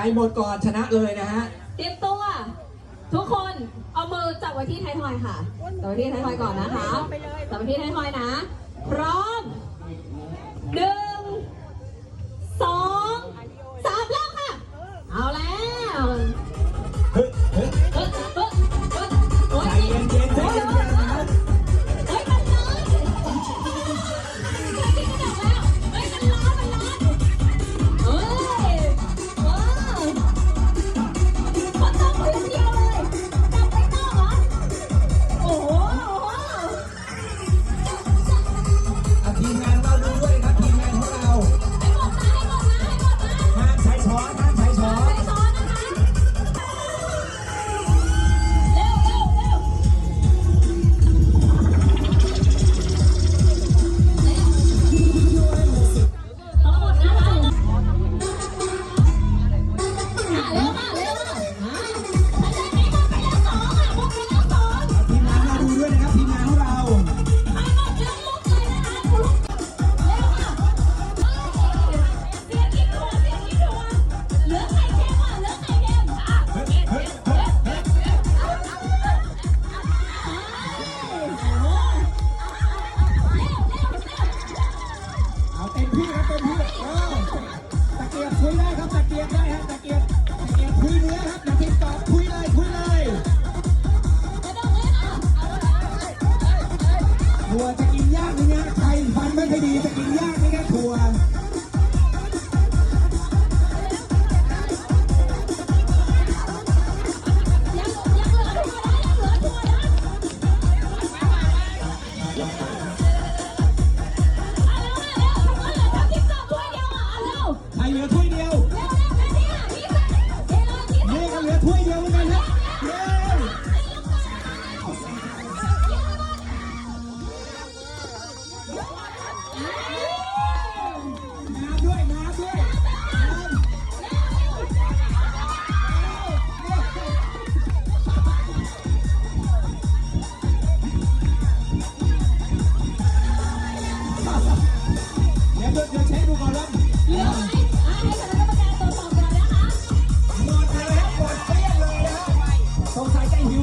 รหมดก่อนชนะเลยนะฮะ เตรียมตัว ทุกคนเอามือจับไว้ที่ไทยทอยค่ะจับไว้ที่ไทยทอยก่อนนะคะจับไว้ที่ไทยทอยนะ พร้อม ถั่วจะกินยากนะเนี่ยไทยฟันไม่ค่อยดีจะกินยากนะเนี่ยถั่วใครเหลือถ้วย ใจหิว